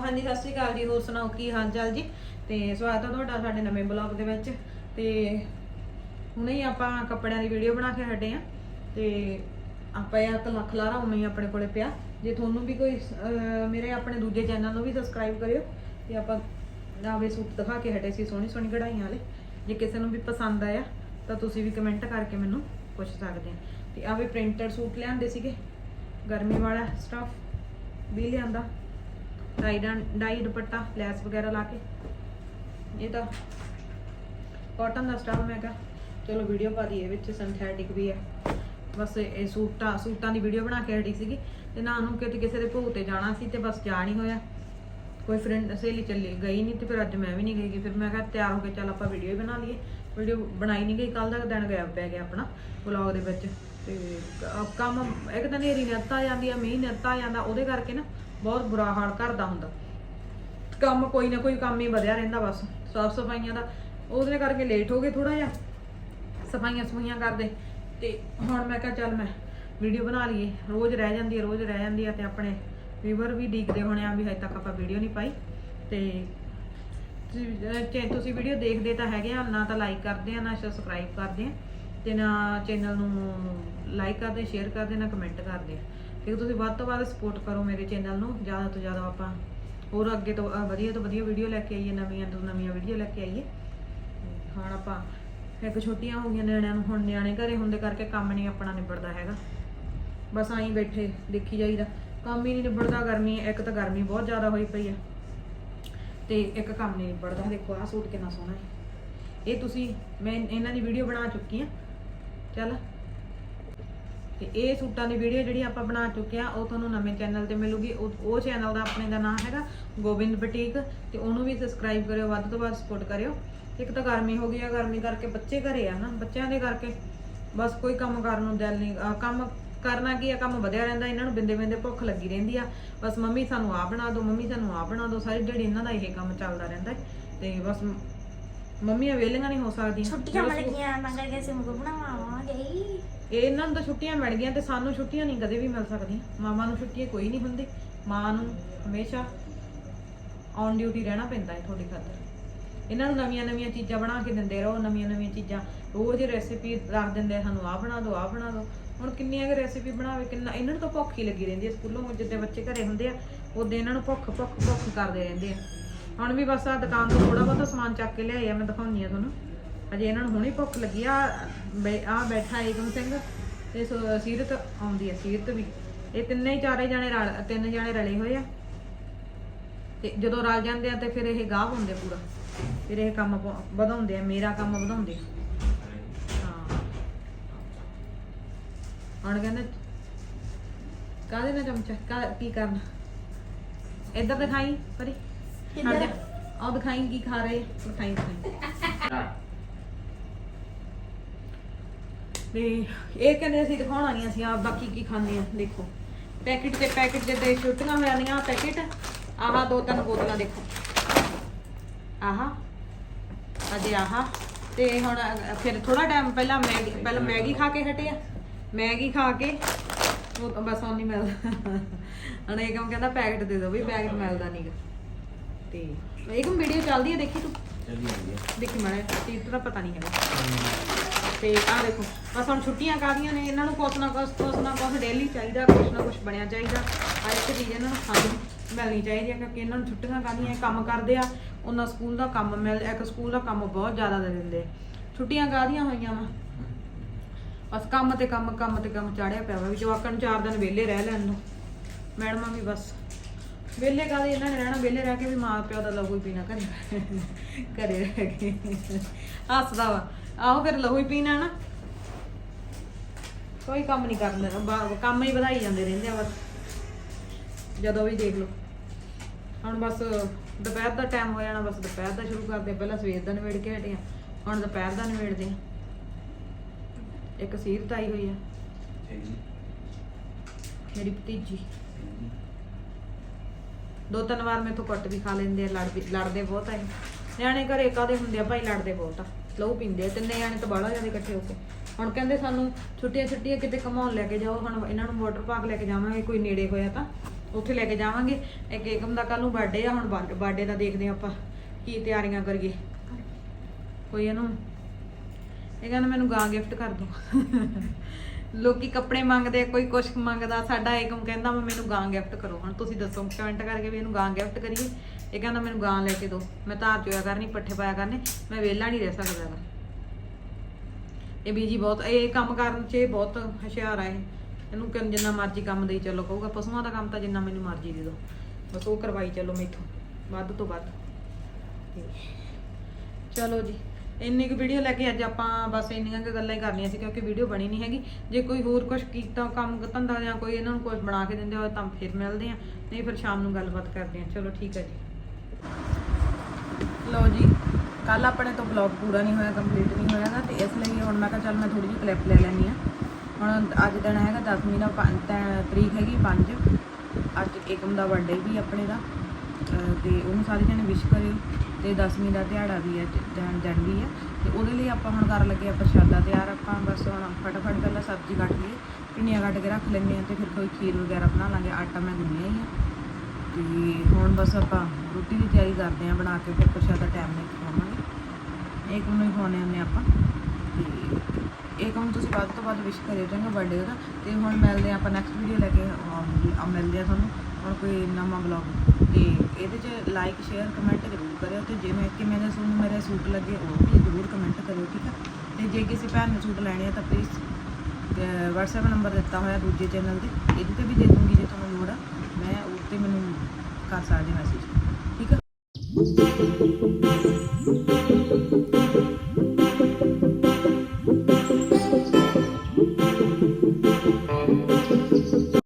ਹਾਂਜੀ, ਸਤਿ ਸ਼੍ਰੀ ਅਕਾਲ ਜੀ। ਹੋਰ ਸੁਣਾਓ, ਕੀ ਹਾਲ ਚਾਲ ਜੀ? ਤੇ ਸਵਾਗਤ ਹੈ ਤੁਹਾਡਾ ਸਾਡੇ ਨਵੇਂ ਬਲੌਗ ਦੇ ਵਿੱਚ। ਤੇ ਹੁਣੇ ਹੀ ਆਪਾਂ ਕੱਪੜਿਆਂ ਦੀ ਵੀਡੀਓ ਬਣਾ ਕੇ ਹਟੇ ਆ। ਤੇ ਆਪਾਂ ਇਹ ਤਾਂ ਲੱਖ ਲਾਰਾ ਉਵੇਂ ਹੀ ਆਪਣੇ ਕੋਲੇ ਪਿਆ। ਜੇ ਤੁਹਾਨੂੰ ਵੀ ਕੋਈ ਮੇਰੇ ਆਪਣੇ ਦੂਜੇ ਚੈਨਲ ਨੂੰ ਵੀ ਸਬਸਕ੍ਰਾਈਬ ਕਰਿਓ, ਤੇ ਆਪਾਂ ਆਵੇ ਸੂਟ ਦਿਖਾ ਕੇ ਹਟੇ ਸੀ ਸੋਹਣੀ ਸੋਹਣੀ ਕਢਾਈਆਂ ਵਾਲੇ। ਜੇ ਕਿਸੇ ਨੂੰ ਵੀ ਪਸੰਦ ਆਇਆ, ਤਾਂ ਤੁਸੀਂ ਵੀ ਕਮੈਂਟ ਕਰਕੇ ਮੈਨੂੰ ਪੁੱਛ ਸਕਦੇ ਆ। ਤੇ ਆਵੇ ਪ੍ਰਿੰਟਡ ਸੂਟ ਲਿਆਂਦੇ ਸੀਗੇ। ਗਰਮੀ ਵਾਲਾ ਸਟਫ ਵੀ ਲਿਆਂਦਾ। ਡਾਈਡਾਂ ਡਾਈ ਦੁਪੱਟਾ, ਲੈਸ ਵਗੈਰਾ ਲਾ ਕੇ। ਇਹ ਤਾਂ ਕਾਟਨ ਦਾ ਸਟਾਫ ਮੈਂ ਕਿਹਾ, ਚਲੋ ਵੀਡੀਓ ਪਾ ਦਈਏ ਵਿੱਚ ਸਿੰਥੈਟਿਕ ਵੀ ਹੈ। ਬਸ ਇਹ ਸੂਟਾਂ ਸੂਟਾਂ ਦੀ ਵੀਡੀਓ ਬਣਾ ਕੇ ਹਟੀ ਸੀਗੀ। ਤੇ ਨਾ ਨੂੰ ਕਿਤੇ ਕਿਸੇ ਦੇ ਭੋਗ ਤੇ ਜਾਣਾ ਸੀ ਤੇ ਬਸ ਜਾ ਨਹੀਂ ਹੋਇਆ। ਕੋਈ ਫਰੈਂਡ ਸਹੇਲੀ ਚੱਲੀ ਗਈ ਨਹੀਂ ਤੇ ਫਿਰ ਅੱਜ ਮੈਂ ਵੀ ਨਹੀਂ ਗਈ ਫਿਰ ਮੈਂ ਕਿਹਾ ਤਿਆਰ ਹੋ ਕੇ ਚੱਲ ਆਪਾਂ ਵੀਡੀਓ ਹੀ ਬਣਾ ਲਈਏ। ਵੀਡੀਓ ਬਣਾਈ ਨਹੀਂ ਗਈ ਕੱਲ ਦਾ ਦਿਨ ਗਿਆ ਪੈ ਗਿਆ ਆਪਣਾ ਵਲੌਗ ਦੇ ਵਿੱਚ। ਤੇ ਕ- ਕੰਮ ਇੱਕ ਤਾਂ ਹਨੇਰੀ ਨਿੱਤ ਆ ਜਾਂਦੀ ਆ, ਮੀਂਹ ਨਿੱਤ ਆ ਜਾਂਦਾ, ਉਹਦੇ ਕਰਕੇ ਨਾ ਬਹੁਤ ਬੁਰਾ ਹਾਲ ਘਰ ਦਾ ਹੁੰਦਾ। ਕੰਮ ਕੋਈ ਨਾ ਕੋਈ ਕੰਮ ਹੀ ਵਧਿਆ ਰਹਿੰਦਾ ਬਸ, ਸਾਫ਼ ਸਫਾਈਆਂ ਦਾ। ਉਹਦੇ ਕਰਕੇ ਲੇਟ ਹੋ ਗਏ ਥੋੜਾ ਜਿਹਾ। ਸਫਾਈਆਂ ਸਫਾਈਆਂ ਕਰਦੇ। ਤੇ ਹੁਣ ਮੈਂ ਕਿਹਾ ਚੱਲ ਮੈਂ ਵੀਡੀਓ ਬਣਾ ਲਈਏ। ਰੋਜ਼ ਰਹਿ ਜਾਂਦੀ ਹੈ ਰੋਜ਼ ਰਹਿ ਜਾਂਦੀ ਹੈ ਤੇ ਆਪਣੇ ਵੀਵਰ ਵੀ ਡੀਕਦੇ ਹੋਣੇ ਆ ਵੀ ਹਜੇ ਤੱਕ ਆਪਾਂ ਵੀਡੀਓ ਨਹੀਂ ਪਾਈ। ਤੇ ਤੁਸੀਂ- ਜੇ ਤੁਸੀਂ ਵੀਡੀਓ ਦੇਖਦੇ ਤਾਂ ਹੈਗੇ ਆ, ਨਾ ਤਾਂ ਲਾਈਕ ਕਰਦੇ ਆ, ਨਾ ਸਬਸਕ੍ਰਾਈਬ ਕਰਦੇ ਆ। ਤੇ ਨਾ ਚੈਨਲ ਨੂੰ ਲਾਈਕ ਕਰਦੇ ਸ਼ੇਅਰ ਕਰਦੇ ਨਾ ਕਮੈਂਟ ਕਰਦੇ ਆ ਤੇ ਤੁਸੀਂ ਵੱਧ ਤੋਂ ਵੱਧ ਸਪੋਰਟ ਕਰੋ ਮੇਰੇ ਚੈਨਲ ਨੂੰ, ਜ਼ਿਆਦਾ ਤੋਂ ਜ਼ਿਆਦਾ ਆਪਾਂ ਹੋਰ ਅੱਗੇ ਤੋਂ ਵਧੀਆ ਤੋਂ ਵਧੀਆ ਵੀਡੀਓ ਲੈ ਕੇ ਆਈਏ, ਨਵੀਆਂ ਤੋਂ ਨਵੀਆਂ ਵੀਡੀਓ ਲੈ ਕੇ ਆਈਏ। ਹੁਣ ਆਪਾਂ ਇੱਕ ਛੁੱਟੀਆਂ ਹੋ ਗਈਆਂ ਨਿਆਣਿਆਂ ਨੂੰ, ਹੁਣ ਨਿਆਣੇ ਘਰੇ ਹੁੰਦੇ ਕਰਕੇ ਕੰਮ ਨਹੀਂ ਆਪਣਾ ਨਿਬੜਦਾ ਹੈਗਾ। ਬਸ ਆਈ ਬੈਠੇ, ਦੇਖੀ ਜਾਈਦਾ। ਕੰਮ ਹੀ ਨਹੀਂ ਨਿਬੜਦਾ, ਗਰਮੀ, ਇੱਕ ਤਾਂ ਗਰਮੀ ਬਹੁਤ ਜ਼ਿਆਦਾ ਹੋਈ ਪਈ ਹੈ ਤੇ ਇੱਕ ਕੰਮ ਨਹੀਂ ਨਿਬੜਦਾ। ਦੇਖੋ ਆਹ ਸੂਟ ਕਿੰਨਾ ਸੋਹਣਾ ਹੈ। ਇਹ ਤੁਸੀਂ, ਮੈਂ ਇਹਨਾਂ ਦੀ ਵੀਡੀਓ ਬਣਾ ਚੁੱਕੀ ਹਾਂ। ਚੱਲ। ਤੇ ਇਹ ਸੂਟਾਂ ਦੀ ਵੀਡੀਓ ਜਿਹੜੀ ਆਪਾਂ ਬਣਾ ਚੁੱਕੇ ਆ, ਉਹ ਤੁਹਾਨੂੰ ਨਵੇਂ ਚੈਨਲ ਤੇ ਮਿਲੂਗੀ। ਉਹ ਚੈਨਲ ਦਾ ਆਪਣੇ ਦਾ ਨਾਮ ਹੈਗਾ ਗੋਬਿੰਦ ਬੁਟੀਕ। ਤੇ ਉਹਨੂੰ ਵੀ ਸਬਸਕ੍ਰਾਈਬ ਕਰਿਓ, ਵੱਧ ਤੋਂ ਵੱਧ ਸਪੋਰਟ ਕਰਿਓ। ਇੱਕ ਤਾਂ ਗਰਮੀ ਹੋ ਗਈ ਆ, ਗਰਮੀ ਕਰਕੇ ਬੱਚੇ ਘਰੇ ਆ ਨਾ, ਬੱਚਿਆਂ ਦੇ ਕਰਕੇ। ਬਸ ਕੋਈ ਕੰਮ ਕਰਨ ਨੂੰ ਦਿਲ ਨਹੀਂ ਕੰਮ ਕਰਨਾ ਕੀ ਆ, ਕੰਮ ਵਧਿਆ ਰਹਿੰਦਾ, ਇਹਨਾਂ ਨੂੰ ਬਿੰਦੇ ਬਿੰਦੇ ਭੁੱਖ ਲੱਗੀ ਰਹਿੰਦੀ ਆ। ਬਸ ਮੰਮੀ ਸਾਨੂੰ ਆ ਬਣਾ ਦਿਓ, ਮੰਮੀ ਸਾਨੂੰ ਆ ਬਣਾ ਦਿਓ, ਸਾਰੀ ਜਿਹੜੀ ਇਹਨਾਂ ਦਾ ਇਹ ਕੰਮ ਚੱਲਦਾ ਰਹਿੰਦਾ। ਤੇ ਬਸ ਮੰਮੀਆਂ ਵੇਲੀਆਂ ਨਹੀਂ ਹੋ ਸਕਦੀਆਂ। ਛੁੱਟੀਆਂ ਜਦੋਂ ਮਿਲ ਸਕੂ- ਗਈਆਂ ਮੈਂ ਕਰਕੇ ਸਿਮੂ ਬਣਾਵਾਂਗੇ। ਇਹ ਇਹਨਾਂ ਨੂੰ ਤਾਂ ਛੁੱਟੀਆਂ ਮਿਲ ਗਈਆਂ ਤੇ ਸਾਨੂੰ ਛੁੱਟੀਆਂ ਨਹੀਂ ਕਦੇ ਵੀ ਮਿਲ ਸਕਦੀਆਂ। ਮਾਵਾਂ ਨੂੰ ਛੁੱਟੀਆਂ ਕੋਈ ਨਹੀਂ ਹੁੰਦੀ। ਮਾਂ ਨੂੰ ਹਮੇਸ਼ਾ ਔਨ ਡਿਊਟੀ ਰਹਿਣਾ ਪੈਂਦਾ ਹੈ ਤੁਹਾਡੀ ਖਾਤਰ। ਇਹਨਾਂ ਨੂੰ ਨਵੀਆਂ ਨਵੀਆਂ ਚੀਜ਼ਾਂ ਬਣਾ ਕੇ ਦਿੰਦੇ ਰਹੋ ਨਵੀਆਂ ਨਵੀਆਂ ਚੀਜ਼ਾਂ। ਰੋਜ਼ ਰੈਸਿਪੀ ਰੱਖ ਦਿੰਦੇ ਆ, ਸਾਨੂੰ ਆਹ ਬਣਾ ਦਿਓ ਆਹ ਬਣਾ ਦਿਓ ਹੁਣ ਕਿੰਨੀਆਂ ਕੁ ਰੈਸਿਪੀ ਬਣਾਵੇ ਕਿੰਨਾ ਇਹਨਾਂ ਨੂੰ ਤਾਂ ਭੁੱਖ ਹੀ ਲੱਗੀ ਰਹਿੰਦੀ ਹੈ। ਸਕੂਲੋਂ ਜਿੱਦੇ ਬੱਚੇ ਘਰੇ ਹੁੰਦੇ ਆ ਉਦੋਂ ਇਹਨਾਂ ਨੂੰ ਭੁੱਖ ਭੁੱਖ ਭੁੱਖ ਕਰਦੇ ਰਹਿੰਦੇ ਆ। ਹੁਣ ਵੀ ਬਸ ਆ ਦੁਕਾਨ ਤੋਂ ਥੋੜਾ ਬਹੁਤਾ ਸਮਾਨ ਚੱਕ ਕੇ ਲਿਆਏ ਆ, ਮੈਂ ਦਿਖਾਉਣੀ ਆ ਤੁਹਾਨੂੰ। ਅਜੇ ਇਹਨਾਂ ਨੂੰ ਹੁਣੇ ਭੁੱਖ ਲੱਗੀ ਆ। ਆ ਬੈਠਾ ਏਕਮ ਸਿੰਘ ਤੇ ਸੀਰਤ ਆਉਂਦੀ ਆ, ਸੀਰਤ ਵੀ। ਇਹ ਤਿੰਨੇ ਹੀ ਚਾਰੇ ਜਾਣੇ ਰਲ, ਤਿੰਨ ਜਾਣੇ ਰਲੇ ਹੋਏ ਆ। ਤੇ ਜਦੋਂ ਰਲ ਜਾਂਦੇ ਆ ਤੇ ਫਿਰ ਇਹ ਗਾਹ ਹੁੰਦੇ ਪੂਰਾ। ਫਿਰ ਇਹ ਕੰਮ ਵਧਾਉਂਦੇ ਆ, ਮੇਰਾ ਕੰਮ ਵਧਾਉਂਦੇ ਆ। ਹਾਂ। ਹੁਣ ਕਹਿੰਦੇ, ਕਾਹਦੇ ਨਾਲ ਚਮਚਾ ਕੀ ਕਰਨਾ? ਇੱਧਰ ਦਿਖਾਈ, ਪਰੀ। ਹਟ ਆਹ ਦਿਖਾਈ ਕੀ ਖਾ ਰਹੇ। ਦਿਖਾਈ ਦਿਖਾਈ। ਤੇ ਇਹ ਕਹਿੰਦੇ ਅਸੀਂ ਦਿਖਾਉਣਾ ਨਹੀਂ, ਅਸੀਂ ਆਪ ਬਾਕੀ ਕੀ ਖਾਂਦੇ ਆ, ਦੇਖੋ। ਪੈਕੇਟ ਤੇ ਪੈਕੇਟ ਦੇ ਛੁੱਟੀਆਂ ਹੋ ਜਾਂਦੀਆਂ ਆਹ ਪੈਕੇਟ, ਆਹ ਦੋ ਤਿੰਨ ਬੋਤਲਾਂ ਦੇਖੋ। ਆਹ, ਅਜੇ ਆਹ। ਤੇ ਹੁਣ ਫਿਰ ਥੋੜਾ ਟਾਈਮ ਪਹਿਲਾਂ ਮੈਗੀ ਪਹਿਲਾਂ ਮੈਗੀ ਖਾ ਕੇ ਹਟੇ ਆ। ਮੈਗੀ ਖਾ ਕੇ, ਉਹ ਤਾਂ ਬਸ ਉਹਨੀ ਮਿਲਦਾ। ਹੁਣ ਇਹ ਕਹਿੰਦਾ ਪੈਕੇਟ ਦੇ ਦਿਓ ਵੀ, ਪੈਕੇਟ ਮਿਲਦਾ ਨਹੀਂਗਾ ਤੇ ਇਹ ਵੀਡੀਓ ਚੱਲਦੀ ਹੈ ਦੇਖੀ ਤੂੰ? ਦੇਖੀ ਮਾਰੇ ਤੀਰ ਦਾ ਪਤਾ ਨਹੀਂ ਹੈਗਾ। ਤੇ ਆਹ ਦੇਖੋ ਬਸ ਹੁਣ ਛੁੱਟੀਆਂ ਕਾਦੀਆਂ ਨੇ ਇਹਨਾਂ ਨੂੰ ਕੁਛ ਨਾ ਕੁਛ ਕੁਛ ਨਾ ਕੁਛ ਡੇਲੀ ਚਾਹੀਦਾ ਕੁਛ ਨਾ ਕੁਛ ਬਣਿਆ ਚਾਹੀਦਾ। ਆ ਇੱਕ ਚੀਜ਼ ਇਹਨਾਂ ਨੂੰ ਖਾਣ ਨੂੰ ਮਿਲਣੀ ਚਾਹੀਦੀ ਹੈ ਕਿਉਂਕਿ ਇਹਨਾਂ ਨੂੰ ਛੁੱਟੀਆਂ ਕਾਦੀਆਂ ਕੰਮ ਕਰਦੇ ਆ ਉਹਨਾਂ ਸਕੂਲ ਦਾ ਕੰਮ ਮਿਲ ਇੱਕ ਸਕੂਲ ਦਾ ਕੰਮ ਬਹੁਤ ਜ਼ਿਆਦਾ ਦੇ ਦਿੰਦੇ ਛੁੱਟੀਆਂ ਕਾਦੀਆਂ ਹੋਈਆਂ ਵਾ। ਬਸ ਕੰਮ ਤੇ ਕੰਮ ਕੰਮ ਤੇ ਕੰਮ ਚਾੜਿਆ ਪਿਆ ਵਾ ਵੀ ਜਵਾਕਾਂ ਨੂੰ ਚਾਰ ਦਿਨ ਵਿਹਲੇ ਰਹਿ ਲੈਣ ਨੂੰ। ਮੈਡਮਾਂ ਵੀ ਬਸ ਵਿਹਲੇ ਕਾਹਦੇ ਇਹਨਾਂ ਨੇ ਰਹਿਣਾ ਵਿਹਲੇ ਰਹਿ ਕੇ ਵੀ ਮਾਂ ਪਿਓ ਦਾ ਲਹੂ ਹੀ ਪੀਣਾ ਘਰੇ। ਘਰੇ ਰਹਿ ਕੇ। ਹੱਸਦਾ ਵਾ। ਆਹੋ ਫਿਰ ਲਹੂ ਹੀ ਪੀਣਾ ਨਾ। ਕੋਈ ਕੰਮ ਨਹੀਂ ਬਾ- ਕੰਮ ਹੀ ਵਧਾਈ ਜਾਂਦੇ ਰਹਿੰਦੇ ਆ ਬਸ। ਜਦੋਂ ਵੀ ਦੇਖ ਲਓ। ਹੁਣ ਬਸ ਦੁਪਹਿਰ ਦਾ ਟਾਈਮ ਹੋ ਜਾਣਾ ਬਸ ਦੁਪਹਿਰ ਦਾ ਸ਼ੁਰੂ ਕਰਦੇ ਪਹਿਲਾਂ ਸਵੇਰ ਦਾ ਨਿਬੇੜ ਕੇ ਹਟੇ ਆ। ਹੁਣ ਦੁਪਹਿਰ ਦਾ ਨਿਬੇੜਦੇ ਆ। ਇੱਕ ਸੀਰਤ ਆਈ ਹੋਈ ਆ। ਮੇਰੀ ਭਤੀਜੀ। ਦੋ ਤਿੰਨ ਵਾਰ ਮੇਥੋਂ ਕੁੱਟ ਵੀ ਖਾ ਲੈਂਦੇ ਆ, ਲੜ ਵੀ ਲੜਦੇ ਬਹੁਤ ਆ ਇਹ। ਨਿਆਣੇ ਘਰੇ ਕਾਦੇ ਹੁੰਦੇ ਆ? ਭਾਈ ਲੜਦੇ ਬਹੁਤ ਆ। ਲਹੂ ਪੀਂਦੇ ਆ, ਤਿੰਨੇ ਨਿਆਣੇ ਤਾਂ ਬਾਹਲਾ ਜਾਂਦੇ ਇਕੱਠੇ ਹੋ ਕੇ। ਹੁਣ ਕਹਿੰਦੇ ਸਾਨੂੰ ਛੁੱਟੀਆਂ ਛੁੱਟੀਆਂ ਕਿਤੇ ਘਮਾਉਣ ਲੈ ਕੇ ਜਾਓ। ਹੁਣ ਇਹਨਾਂ ਨੂੰ ਵਾਟਰ ਪਾਰਕ ਲੈ ਕੇ ਜਾਵਾਂਗੇ, ਕੋਈ ਨੇੜੇ ਹੋਇਆ ਤਾਂ। ਉੱਥੇ ਲੈ ਕੇ ਜਾਵਾਂਗੇ। ਇੱਕ ਏਕਮ ਦਾ ਕੱਲ ਨੂੰ ਬਰਥਡੇ ਆ, ਹੁਣ ਬਰਥਡੇ ਦਾ ਦੇਖਦੇ ਹਾਂ ਆਪਾਂ ਕੀ ਤਿਆਰੀਆਂ ਕਰੀਏ। ਕੋਈ ਇਹਨੂੰ ਇਹ ਕਹਿੰਦਾ ਮੈਨੂੰ ਗਾਂ ਗਿਫਟ ਕਰ ਦੋ। ਲੋਕੀ ਕੱਪੜੇ ਮੰਗਦੇ ਕੋਈ ਕੁਛ ਮੰਗਦਾ, ਸਾਡਾ ਏਕਮ ਕਹਿੰਦਾ ਮੈਂ ਮੈਨੂੰ ਗਾਂ ਗਿਫਟ ਕਰੋ। ਹੁਣ ਤੁਸੀਂ ਦੱਸੋ ਕਮੈਂਟ ਕਰਕੇ ਵੀ ਇਹਨੂੰ ਗਾਂ ਗਿਫਟ ਕਰੀਏ। ਇਹ ਕਹਿੰਦਾ, ਮੈਨੂੰ ਗਾਂ ਲੈ ਕੇ ਦਿਓ। ਮੈਂ ਧਾਰ ਚੋਇਆ ਕਰਨੀ, ਪੱਠੇ ਪਾਇਆ ਕਰਨੇ, ਮੈਂ ਵਿਹਲਾ ਨਹੀਂ ਰਹਿ ਸਕਦਾ ਹੈਗਾ। ਇਹ ਬੀਜੀ ਬਹੁਤ, ਇਹ ਕੰਮ ਕਰਨ 'ਚ ਇਹ ਬਹੁਤ ਹੁਸ਼ਿਆਰ ਆ ਇਹ। ਇਹਨੂੰ ਕਿੰਨ ਜਿੰਨਾ ਮਰਜ਼ੀ ਕੰਮ ਦੇਈ ਚੱਲੋ, ਕਹੂਗਾ, ਪਸ਼ੂਆਂ ਦਾ ਕੰਮ ਤਾਂ ਜਿੰਨਾ ਮੈਨੂੰ ਮਰਜ਼ੀ ਦੇ ਦਿਓ। ਬਸ ਉਹ ਕਰਵਾਈ ਚੱਲੋ ਮੈਥੋਂ, ਵੱਧ ਤੋਂ ਵੱਧ। ਚਲੋ ਜੀ। ਇੰਨੀ ਕੁ ਵੀਡੀਓ ਲੈ ਕੇ ਅੱਜ ਆਪਾਂ ਬਸ ਇੰਨੀਆਂ ਕੁ ਗੱਲਾਂ ਹੀ ਕਰਨੀਆਂ ਸੀ ਕਿਉਂਕਿ ਵੀਡੀਓ ਬਣੀ ਨਹੀਂ ਹੈਗੀ। ਜੇ ਕੋਈ ਹੋਰ ਕੁਝ ਕੀਤਾ, ਕੰਮ ਧੰਦਾ ਜਾਂ ਕੋਈ ਇਹਨਾਂ ਨੂੰ ਕੁਝ ਬਣਾ ਕੇ ਦਿੰਦੇ ਹੋ ਤਾਂ ਫਿਰ ਮਿਲਦੇ ਆ ਨਹੀਂ ਫਿਰ ਸ਼ਾਮ ਨੂੰ ਗੱਲਬਾਤ ਕਰਦੇ ਆ ਚਲੋ ਠੀਕ ਹੈ ਜੀ। ਲਓ ਜੀ ਕੱਲ ਆਪਣੇ ਤੋਂ ਬਲੌਗ ਪੂਰਾ ਨਹੀਂ ਹੋਇਆ ਕੰਪਲੀਟ ਨਹੀਂ ਹੋਇਆ ਹੋਇਆਗਾ ਤੇ ਇਸ ਲਈ ਹੁਣ ਮੈਂ ਕਿਹਾ ਚੱਲ ਮੈਂ ਥੋੜੀ ਜਿਹੀ ਕਲਿੱਪ ਲੈ ਲੈਣੀ ਆ ਹੁਣ ਅੱਜ ਦਿਨ ਹੈਗਾ 10ਵੀਂ ਦਾ ਪੰਜ- ਤਰੀਕ ਹੈਗੀ 5 ਅੱਜ ਏਕਮ ਦਾ ਬਰਥਡੇ ਵੀ ਆਪਣੇ ਦਾ। ਅਹ ਤੇ ਉਹਨੂੰ ਸਾਰੇ ਜਣੇ ਵਿਸ਼ ਕਰਿਓ। ਤੇ 10ਵੀਂ ਦਾ ਦਿਹਾੜਾ ਵੀ ਹੈ, ਜ- ਦਿਨ ਵੀ ਹੈ। ਤੇ ਉਹਦੇ ਲਈ ਆਪਾਂ ਹੁਣ ਕਰਨ ਲੱਗੇ ਆ ਪ੍ਰਸ਼ਾਦਾ ਤਿਆਰ, ਆਪਾਂ ਬਸ ਹੁਣ ਫਟਾਫਟ ਪਹਿਲਾਂ ਸਬਜ਼ੀ ਕੱਟ ਲਈਏ ਪਿੰਨੀਆਂ ਕੱਟ ਕੇ ਰੱਖ ਲੈਂਦੇ ਆ ਤੇ ਫਿਰ ਕੋਈ ਖੀਰ ਵਗੈਰਾ ਬਣਾ ਲਾਂਗੇ, ਆਟਾ ਮੈਂ ਗੁੰਨਿਆ ਹੀ ਆ। ਤੇ ਹੁਣ ਬਸ ਆਪਾਂ ਰੋਟੀ ਦੀ ਤਿਆਰੀ ਕਰਦੇ ਆ ਬਣਾ ਕੇ ਫਿਰ ਪ੍ਰਸ਼ਾਦਾ ਟਾਈਮ ਨਾਲ ਖਵਾਵਾਂਗੇ। ਇੱਕ ਨੂੰ ਹੀ ਖਵਾਉਂਦੇ ਹੁੰਦੇ ਆਪਾਂ। ਤੇ ਇਹ ਕੰਮ ਤੁਸੀਂ ਵੱਧ ਤੋਂ ਵੱਧ ਵਿਸ਼ ਕਰਿਓ ਚੰਗਾ ਬਰਥਡੇ ਦਾ ਤੇ ਹੁਣ ਮਿਲਦੇ ਆ ਆਪਾਂ ਨੈਕਸਟ ਵੀਡੀਓ ਲੈ ਕੇ ਆਵਾਂਗੇ ਆ ਮਿਲਦੇ ਆ ਤੁਹਾਨੂੰ। ਹੁਣ ਕੋਈ ਨਵਾਂ ਵਲੌਗ ਤੇ ਇਹਦੇ ਚ ਲਾਈਕ ਸ਼ੇਅਰ ਕਮੈਂਟ ਜ਼ਰੂਰ ਕਰਿਓ ਤੇ ਜਿਵੇਂ ਕਿ ਦੇ ਤੁਹਾਨੂੰ ਮੇਰੇ ਸੂਟ ਲੱਗੇ ਉਹ ਵੀ ਜ਼ਰੂਰ ਕਮੈਂਟ ਕਰਿਓ, ਠੀਕ ਆ? ਤੇ ਜੇ ਕਿਸੇ ਭੈਣ ਨੂੰ ਸੂਟ ਲੈਣੇ ਆ ਤਾਂ ਪਲੀਜ਼ WhatsApp ਨੰਬਰ ਦਿੱਤਾ ਹੋਇਆ ਦੂਜੇ ਚੈਨਲ ਤੇ, ਇਹਦੇ ਤੇ ਵੀ ਦੇ ਦੂੰਗੀ ਜੇ ਤੁਹਾਨੂੰ ਲੋੜ ਆ। ਮੈਂ ਉਹ ਤੇ ਮੈਨੂੰ ਕਰ ਸਕਦੇ ਮੈਸੇਜ ਠੀਕ ਆ?